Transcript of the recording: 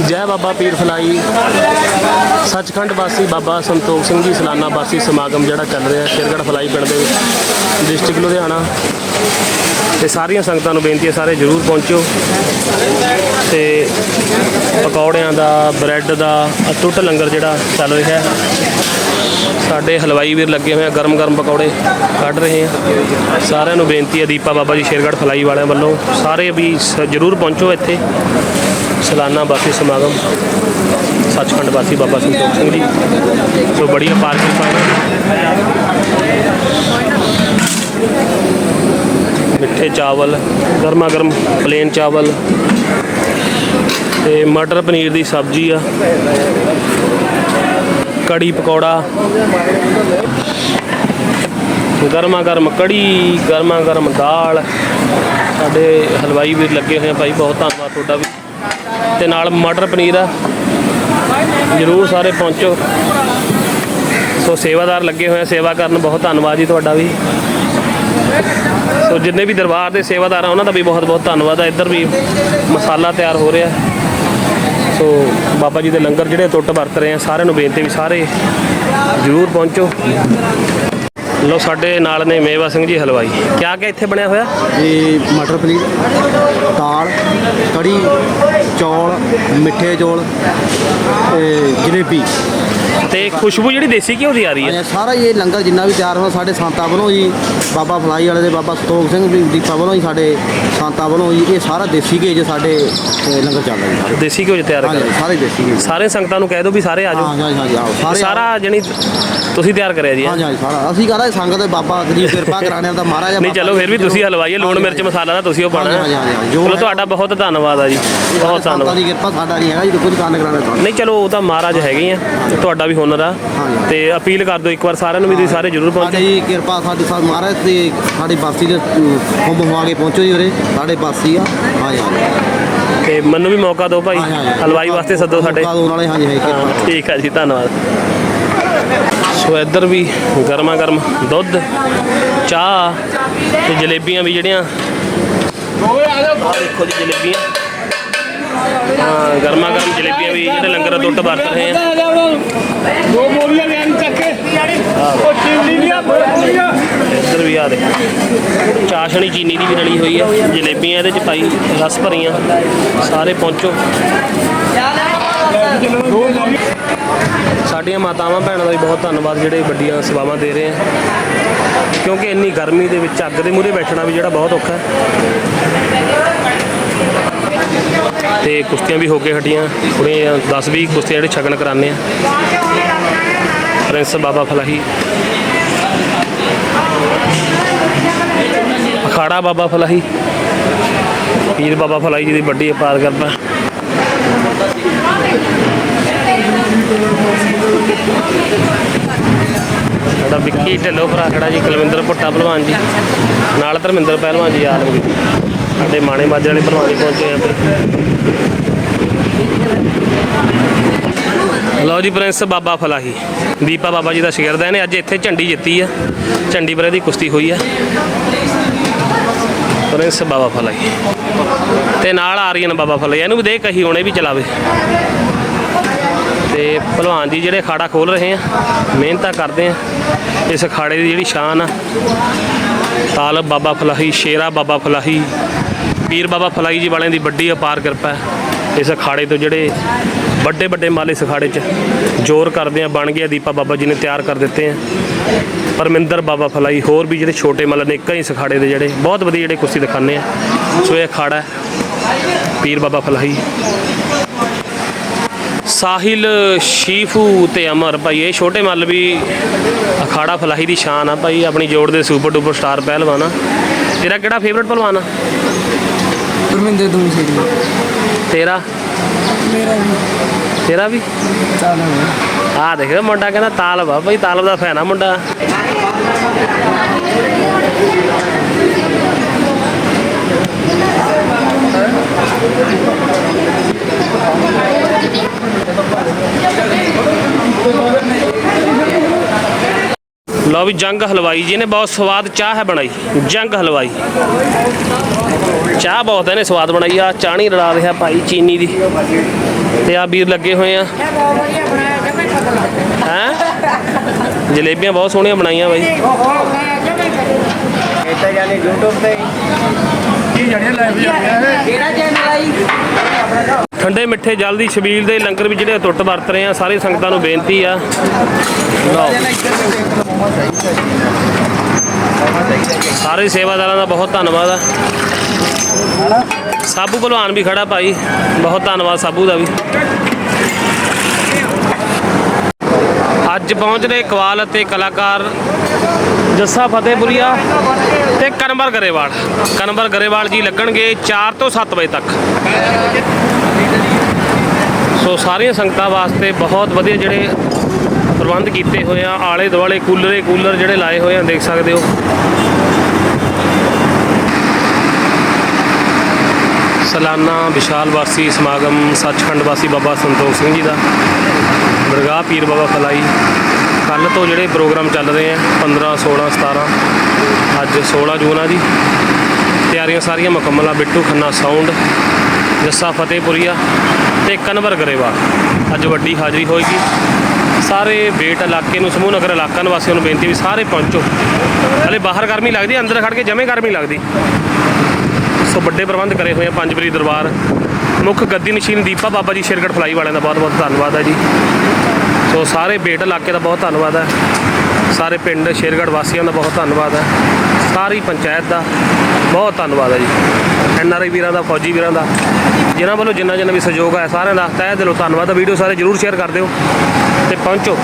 ਜੈ ਬਾਬਾ ਪੀਰ ਫਲਾਈ। ਸੱਚਖੰਡ ਵਾਸੀ ਬਾਬਾ ਸੰਤੋਖ ਸਿੰਘ ਜੀ, ਸਲਾਨਾ ਵਾਸੀ ਸਮਾਗਮ ਜਿਹੜਾ ਚੱਲ ਰਿਹਾ ਸ਼ੇਰਗੜ੍ਹ ਫਲਾਈ ਪਿੰਡ ਦੇ ਡਿਸਟ੍ਰਿਕਟ ਲੁਧਿਆਣਾ। ਤੇ ਸਾਰੀਆਂ ਸੰਗਤਾਂ ਨੂੰ ਬੇਨਤੀ ਹੈ, ਸਾਰੇ ਜਰੂਰ ਪਹੁੰਚੋ ਤੇ ਪਕੌੜਿਆਂ ਦਾ, ਬ੍ਰੈਡ ਦਾ ਅਟੁੱਟ ਲੰਗਰ ਜਿਹੜਾ ਚੱਲ ਰਿਹਾ। ਹੈ ਸਾਡੇ ਹਲਵਾਈ ਵੀਰ ਲੱਗੇ ਹੋਏ ਆ ਗਰਮ ਗਰਮ ਪਕੌੜੇ ਕੱਢ ਰਹੇ ਆ। ਸਾਰਿਆਂ ਨੂੰ ਬੇਨਤੀ ਹੈ, ਦੀਪਾ ਬਾਬਾ ਜੀ ਸ਼ੇਰਗੜ੍ਹ ਫਲਾਈ ਵਾਲਿਆਂ ਵੱਲੋਂ। ਸਾਰੇ ਵੀ ਸ- ਜਰੂਰ ਪਹੁੰਚੋ ਇੱਥੇ। ਸਾਲਾਨਾ ਵਾਸੀ ਸਮਾਗਮ, ਸੱਚਖੰਡ ਵਾਸੀ ਬਾਬਾ ਸੰਤੋਖ ਸਿੰਘ ਜੀ ਸੋ ਬੜੀ ਅਪਾਰ ਕਿਰਪਾ ਮਿੱਠੇ ਚਾਵਲ ਗਰਮਾ ਗਰਮ ਪਲੇਨ ਚਾਵਲ ਤੇ ਮਟਰ ਪਨੀਰ ਦੀ ਸਬਜ਼ੀ ਆ, ਕੜੀ ਪਕੌੜਾ ਗਰਮਾ ਗਰਮ ਕੜੀ ਗਰਮਾ ਗਰਮ ਦਾਲ। ਸਾਡੇ ਹਲਵਾਈ ਵੀਰ ਲੱਗੇ ਹੋਏ ਆ ਭਾਈ, ਬਹੁਤ ਧੰਨਵਾਦ ਤੁਹਾਡਾ ਵੀ। ਤੇ ਨਾਲ ਮਟਰ ਪਨੀਰ ਆ। ਜਰੂਰ ਸਾਰੇ ਪਹੁੰਚੋ। ਸੋ ਸੇਵਾਦਾਰ ਲੱਗੇ ਹੋਏ ਆ, ਸੇਵਾ ਕਰਨ ਬਹੁਤ ਧੰਨਵਾਦ ਜੀ ਤੁਹਾਡਾ ਵੀ। ਸੋ ਜਿੰਨੇ ਵੀ ਦਰਬਾਰ ਦੇ ਸੇਵਾਦਾਰ ਆ, ਉਹਨਾਂ ਦਾ ਵੀ ਬਹੁਤ ਬਹੁਤ ਧੰਨਵਾਦ ਆ। ਇੱਧਰ ਵੀ ਮਸਾਲਾ ਤਿਆਰ ਹੋ ਰਿਹਾ। ਸੋ ਬਾਬਾ ਜੀ ਦੇ ਲੰਗਰ ਜਿਹੜੇ ਟੁੱਟ ਵਰਤ ਰਹੇ ਆ, ਸਾਰਿਆਂ ਨੂੰ ਬੇਨਤੀ ਵੀ ਸਾਰੇ ਜਰੂਰ ਪਹੁੰਚੋ। ਲੋ ਸਾਡੇ ਨਾਲ ਨੇ ਮੇਵਾ ਸਿੰਘ ਜੀ ਹਲਵਾਈ। ਕਿਆ ਕਿਆ ਇੱਥੇ ਬਣਿਆ ਹੋਇਆ? ਇਹ ਮਟਰ ਪਨੀਰ, ਦਾਲ, ਕੜੀ ਚੌਲ ਮਿੱਠੇ ਚੌਲ ਤੇ ਜਲੇਬੀ। ਤੇ ਖੁਸ਼ਬੂ ਜਿਹੜੀ ਦੇਸੀ ਘਿਓ ਦੀ ਆ ਰਹੀ ਹੈ। ਸਾਰਾ ਹੀ ਇਹ ਲੰਗਰ ਜਿੰਨਾ ਵੀ ਤਿਆਰ ਹੋਣਾ ਸਾਡੇ ਸੰਤਾਂ ਵੱਲੋਂ ਜੀ ਬਾਬਾ ਫਲਾਈ ਵਾਲੇ ਦੇ ਬਾਬਾ ਸੰਤੋਖ ਸਿੰਘ ਜੀ ਦੀਪਾ ਵੱਲੋਂ ਜੀ ਸਾਡੇ ਸੰਤਾਂ ਵੱਲੋਂ ਜੀ ਇਹ ਸਾਰਾ ਦੇਸੀ ਘੀ ਜੇ ਸਾਡੇ ਲੰਗਰ ਚੱਲ ਰਿਹਾ ਜੀ। ਸਾਰੇ ਦੇਸੀ ਘਿਓ 'ਚ ਤਿਆਰ ਹਾਂਜੀ ਕਰ ਸਾਰੇ ਦੇਸੀ ਘੀ ਸਾਰੇ ਸੰਗਤਾਂ ਨੂੰ ਕਹਿ ਦਿਓ ਵੀ ਸਾਰੇ ਆ ਜਾਓ। ਹਾਂ ਜੀ ਹਾਂ ਜੀ ਆਓ ਸਾਰੇ ਸਾਰਾ ਜਣੀ ਤੁਸੀਂ ਤਿਆਰ ਕਰਿਆ ਜੀ ਹਾਂ? ਜੀ ਹਾਂ ਜੀ, ਸਾਰਾ। ਅਸੀਂ ਕਹਦਾ ਸੰਗਤ ਦੇ ਬਾਬਾ ਗਰੀਬ ਕਿਰਪਾ ਕਰਾਣੇ ਦਾ ਮਹਾਰਾਜ ਨਹੀਂ ਚਲੋ ਫਿਰ ਵੀ ਤੁਸੀਂ ਹਲਵਾਈ ਹੈ ਲੂਣ ਮਿਰਚ ਮਸਾਲਾ ਦਾ ਤੁਸੀਂ ਉਹ ਪਾਣਾ ਹਾਂਜੀ, ਹਾਂਜੀ, ਹਾਂਜੀ, ਜੋ ਚਲੋ ਹੈ। ਤੁਹਾਡਾ ਬਹੁਤ ਧੰਨਵਾਦ ਆ ਜੀ। ਬਹੁਤ ਧੰਨਵਾਦ। ਦੀ ਕਿਰਪਾ ਸਾਡਾ ਨਹੀਂ ਹੈਗਾ ਜੀ ਕੁਝ ਕੰਨ ਕਰਾਣੇ ਦਾ ਨਹੀਂ ਚਲੋ ਉਹ ਤਾਂ ਮਹਾਰਾਜ ਹੈਗੇ ਹੀ ਆ। ਤੇ ਤੁਹਾਡਾ ਵੀ ਹੁਨਰ ਆ। ਹਾਂਜੀ। ਤੇ ਅਪੀਲ ਕਰ ਦਿਓ ਇੱਕ ਵਾਰ ਸਾਰਿਆਂ ਨੂੰ ਵੀ ਤੁਸੀਂ ਸਾਰੇ ਜਰੂਰ ਪਹੁੰਚੋ। ਸਾਡੀ ਕਿਰਪਾ ਸਾਡੀ ਸਾ ਮਹਾਰਾਜ ਤੇ ਸਾਡੀ ਬਾਸੀ ਦੇ ਹੁਮ ਹੁਆ ਕੇ ਪਹੁੰਚੋ ਜੀ ਉਰੇ। ਸਾਡੇ ਬਾਸੀ ਆ। ਹਾਂ ਜੀ ਤੇ ਮੈਨੂੰ ਵੀ ਮੌਕਾ ਦਿਓ ਭਾਈ। ਹਲਵਾਈ ਵਾਸਤੇ ਸੱਦੋ ਸਾਡੇ। ਵਾਲੇ ਹਾਂ ਠੀਕ ਆ ਜੀ ਧੰਨਵਾਦ। ਸੋ ਇੱਧਰ ਵੀ ਗਰਮਾ ਗਰਮ ਦੁੱਧ, ਚਾਹ ਤੇ ਜਲੇਬੀਆਂ ਵੀ ਜਿਹੜੀਆਂ। ਆਹ ਦੇਖੋ ਜੀ ਜਲੇਬੀਆਂ। ਹਾਂ, ਗਰਮਾ ਗਰਮ ਜਲੇਬੀਆਂ ਵੀ ਜਿਹੜੇ ਲੰਗਰ ਟੁੱਟ ਵਰਤ ਰਹੇ ਆ। ਦੋ ਬੋਲੀਆਂ ਲੈਣ ਚੱਕੇ ਉਹ ਚੀਨੀ ਦੀਆਂ ਬੋਲੀਆਂ ਇੱਧਰ ਵੀ ਆ ਦੇਖੋ। ਚਾਸ਼ਣੀ ਚੀਨੀ ਦੀ ਵੀ ਰਲੀ ਹੋਈ ਹੈ ਜਲੇਬੀਆਂ ਇਹਦੇ ਚ ਪਾਈ, ਰਸ ਭਰੀਆਂ। ਸਾਰੇ ਪਹੁੰਚੋ। ਸਾਡੀਆਂ ਮਾਤਾਵਾਂ ਭੈਣਾਂ ਦਾ ਵੀ ਬਹੁਤ ਧੰਨਵਾਦ ਜਿਹੜੇ ਵੱਡੀਆਂ ਸੇਵਾਵਾਂ ਦੇ ਰਹੇ ਆ। ਕਿਉਂਕਿ ਇੰਨੀ ਗਰਮੀ ਦੇ ਵਿੱਚ ਅੱਗ ਦੇ ਮੂਹਰੇ ਬੈਠਣਾ ਵੀ ਜਿਹੜਾ ਬਹੁਤ ਔਖਾ ਹੈ। ਤੇ ਕੁਸ਼ਤੀਆਂ ਵੀ ਹੋ ਕੇ ਹਟੀਆਂ। ਥੋੜ੍ਹੀਆਂ 10 20 ਕੁਸ਼ਤੀਆਂ ਜਿਹੜੇ ਛਗਣ ਕਰਾਉਂਦੇ ਆ। ਪ੍ਰਿੰਸ ਬਾਬਾ ਫਲਾਹੀ। ਅਖਾੜਾ ਬਾਬਾ ਫਲਾਹੀ। ਪੀਰ ਬਾਬਾ ਫਲਾਹੀ ਜੀ ਦੀ ਵੱਡੀ ਅਪਾਰ ਕਰਦਾ ਸਾਡਾ ਵਿੱਕੀ ਢਿੱਲੋਂ ਭਰਾ ਖੜਾ ਜੀ, ਕੁਲਵਿੰਦਰ ਭੁੱਟਾ ਪਹਿਲਵਾਨ ਜੀ। ਨਾਲ ਧਰਮਿੰਦਰ ਪਹਿਲਵਾਨ ਜੀ ਆ ਰਹੇ ਸਾਡੇ ਮਾਣੇ ਮਾਝੇ ਵਾਲੇ ਪਹਿਲਵਾਨ ਜੀ ਪਹੁੰਚੇ ਆ ਲਓ ਜੀ ਪ੍ਰਿੰਸ ਬਾਬਾ ਫਲਾਹੀ। ਦੀਪਾ ਬਾਬਾ ਜੀ ਦਾ ਸ਼ਾਗਿਰਦ ਹੈ ਇਹਨੇ ਅੱਜ ਇੱਥੇ ਝੰਡੀ ਜਿੱਤੀ ਆ। ਝੰਡੀ ਪਰ ਇਹਦੀ ਕੁਸ਼ਤੀ ਹੋਈ ਆ। ਪ੍ਰਿੰਸ ਬਾਬਾ ਫਲਾਹੀ। ਤੇ ਨਾਲ ਆਰੀਅਨ ਬਾਬਾ ਫਲਾਹੀ, ਇਹਨੂੰ ਵੀ ਦੇ ਕਹੀ ਹੁਣੇ ਵੀ ਚਲਾਵੇ। ਤੇ ਭਲਵਾਨ ਜੀ ਜਿਹੜੇ ਅਖਾੜਾ ਖੋਲ ਰਹੇ ਆ, ਮਿਹਨਤਾਂ ਕਰਦੇ ਆ। ਇਸ ਅਖਾੜੇ ਦੀ ਜਿਹੜੀ ਸ਼ਾਨ ਆ, ਤਾਲਬ ਬਾਬਾ ਫਲਾਹੀ, ਸ਼ੇਰਾ ਬਾਬਾ ਫਲਾਹੀ, ਪੀਰ ਬਾਬਾ ਫਲਾਹੀ ਜੀ ਵਾਲਿਆਂ ਦੀ ਵੱਡੀ ਅਪਾਰ ਕਿਰਪਾ ਹੈ। ਇਸ ਅਖਾੜੇ ਤੋਂ ਜਿਹੜੇ ਵੱਡੇ ਵੱਡੇ ਮਾਲੇ ਇਸ ਅਖਾੜੇ 'ਚ ਜ਼ੋਰ ਕਰਦੇ ਆ, ਬਣ ਗਿਆ ਦੀਪਾ ਬਾਬਾ ਜੀ ਨੇ ਤਿਆਰ ਕਰ ਦਿੱਤੇ ਆ। ਪਰਮਿੰਦਰ ਬਾਬਾ ਫਲਾਈ ਹੋਰ ਵੀ ਜਿਹੜੇ ਛੋਟੇ ਮੱਲ ਨੇ ਕਈ ਸਖਾੜੇ ਦੇ ਜਿਹੜੇ ਬਹੁਤ ਵਧੀਆ ਜਿਹੜੇ ਕੁਸ਼ਤੀ ਦਿਖਾਉਂਦੇ ਆ। ਸੋ ਇਹ ਅਖਾੜਾ ਪੀਰ ਬਾਬਾ ਫਲਾਈ ਸਾਹਿਲ ਸ਼ੀਫੂ ਤੇ ਅਮਰ। ਭਾਈ ਇਹ ਛੋਟੇ ਮੱਲ ਵੀ ਅਖਾੜਾ ਫਲਾਹੀ ਦੀ ਸ਼ਾਨ ਆ। ਭਾਈ ਆਪਣੀ ਜੋੜ ਦੇ ਸੁਪਰ ਡੂਪਰ ਸਟਾਰ ਪਹਿਲਵਾਨ ਆ। ਤੇਰਾ ਕਿਹੜਾ ਫੇਵਰਟ ਪਹਿਲਵਾਨ ਆ? ਧਰਮਿੰਦਰ ਦੂਰ ਸੇ ਜੀ। ਤੇਰਾ? ਮੇਰਾ ਵੀ। ਤੇਰਾ ਵੀ? ਆ। ਦੇਖ ਮੁੰਡਾ ਕਹਿੰਦਾ ਤਾਲਬ ਆ। ਭਾਈ ਤਾਲਬ ਦਾ ਫੈਨ ਆ ਮੁੰਡਾ। ਲਓ ਵੀ ਜੰਗ ਹਲਵਾਈ ਜੀ ਨੇ, ਬਹੁਤ ਸਵਾਦ ਚਾਹ ਹੈ ਬਣਾਈ, ਜੰਗ ਹਲਵਾਈ। ਚਾਹ ਬਹੁਤ ਇਹਨੇ ਸਵਾਦ ਬਣਾਈ ਆ ਚਾਣੀ ਰੜਾ ਰਿਹਾ ਭਾਈ ਚੀਨੀ ਦੀ। ਤੇ ਆ ਵੀਰ ਲੱਗੇ ਹੋਏ ਆ। ਹੈ? ਜਲੇਬੀਆਂ ਬਹੁਤ ਸੋਹਣੀਆਂ ਬਣਾਈਆਂ ਬਾਈ। ਇੱਥੇ ਜਾਨੀ YouTube ਤੇ ਠੰਡੇ ਮਿੱਠੇ ਜਲ ਦੀ ਛਬੀਲ ਦੇ ਲੰਗਰ ਵੀ ਜਿਹੜੇ ਟੁੱਟ ਵਰਤ ਰਹੇ ਆ ਸਾਰੇ ਸੰਗਤਾਂ ਨੂੰ ਬੇਨਤੀ ਆ। ਸਾਰੇ ਸੇਵਾਦਾਰਾਂ ਦਾ ਬਹੁਤ ਧੰਨਵਾਦ ਆ। ਸਾਬੂ ਭਲਵਾਨ ਵੀ ਖੜਾ ਭਾਈ ਬਹੁਤ ਧੰਨਵਾਦ ਸਾਬੂ ਦਾ ਵੀ। ਅੱਜ ਪਹੁੰਚ ਰਹੇ ਕਵਾਲ ਅਤੇ ਕਲਾਕਾਰ ਜੱਸਾ ਫਤਿਹਪੁਰੀਆ ਤੇ ਕਨਵਰ ਗਰੇਵਾਲ। ਕਨਵਰ ਗਰੇਵਾਲ ਜੀ ਲੱਗਣਗੇ 4 ਤੋਂ 7 ਵਜੇ ਤੱਕ। ਸੋ ਸਾਰੀਆਂ ਸੰਗਤਾਂ ਵਾਸਤੇ ਬਹੁਤ ਵਧੀਆ ਜਿਹੜੇ ਪ੍ਰਬੰਧ ਕੀਤੇ ਹੋਏ ਆ, ਆਲੇ ਦੁਆਲੇ ਕੂਲਰੇ, ਕੂਲਰ ਜਿਹੜੇ ਲਾਏ ਹੋਏ ਆ, ਦੇਖ ਸਕਦੇ ਹੋ। ਸਾਲਾਨਾ ਵਿਸ਼ਾਲ ਵਾਸੀ ਸਮਾਗਮ ਸੱਚਖੰਡ ਵਾਸੀ ਬਾਬਾ ਸੰਤੋਖ ਸਿੰਘ ਜੀ ਦਾ, ਦਰਗਾਹ ਪੀਰ ਬਾਬਾ ਫਲਾਈ। ਕੱਲ ਤੋਂ ਜਿਹੜੇ ਪ੍ਰੋਗਰਾਮ ਚੱਲ ਰਹੇ ਆ 15 16 17 ਅੱਜ 16 ਜੂਨ ਆ ਜੀ। ਤਿਆਰੀਆਂ ਸਾਰੀਆਂ ਮੁਕੰਮਲ ਆ, ਬਿੱਟੂ ਖੰਨਾ ਸਾਊਂਡ ਜੱਸਾ ਫਤਿਹਪੁਰੀਆ ਤੇ ਕਨਵਰ ਗਰੇਵਾਲ। ਅੱਜ ਵੱਡੀ ਹਾਜ਼ਰੀ ਹੋਏਗੀ। ਸਾਰੇ ਬੇਟ ਇਲਾਕੇ ਨੂੰ, ਸਮੂਹ ਨਗਰ ਇਲਾਕਾ ਨਿਵਾਸੀਆਂ ਨੂੰ ਬੇਨਤੀ ਵੀ ਸਾਰੇ ਪਹੁੰਚੋ। ਹਲੇ ਬਾਹਰ ਗਰਮੀ ਲੱਗਦੀ, ਅੰਦਰ ਖੜ ਕੇ ਜਮੇ ਗਰਮੀ ਲੱਗਦੀ। ਸੋ ਵੱਡੇ ਪ੍ਰਬੰਧ ਕਰੇ ਹੋਏ ਆ ਪੰਜਪਰੀ ਦਰਬਾਰ। ਮੁੱਖ ਗੱਦੀ ਨਸ਼ੀਨ ਦੀਪਾ ਬਾਬਾ ਜੀ ਸ਼ੇਰਗੜ੍ਹ ਫਲਾਈ ਵਾਲਿਆਂ ਦਾ ਬਹੁਤ ਬਹੁਤ ਧੰਨਵਾਦ ਹੈ ਜੀ। ਸੋ ਸਾਰੇ ਬੇਟ ਇਲਾਕੇ ਦਾ ਬਹੁਤ ਧੰਨਵਾਦ ਹੈ। ਸਾਰੇ ਪਿੰਡ ਸ਼ੇਰਗੜ੍ਹ ਵਾਸੀਆਂ ਦਾ ਬਹੁਤ ਧੰਨਵਾਦ ਹੈ। ਸਾਰੀ ਪੰਚਾਇਤ ਦਾ ਬਹੁਤ ਧੰਨਵਾਦ ਹੈ ਜੀ। ਐਨ ਆਰ ਆਈ ਵੀਰਾਂ ਦਾ, ਫੌਜੀ ਵੀਰਾਂ ਦਾ, ਜਿਨ੍ਹਾਂ ਵੱਲੋਂ ਜਿੰਨਾ ਜਿੰਨਾ ਵੀ ਸਹਿਯੋਗ ਹੈ ਸਾਰਿਆਂ ਦਾ ਤਹਿ ਦਿਲੋਂ ਧੰਨਵਾਦ ਵੀਡੀਓ ਸਾਰੇ ਜਰੂਰ ਸ਼ੇਅਰ ਕਰ ਦਿਓ ਤੇ ਪਹੁੰਚੋ।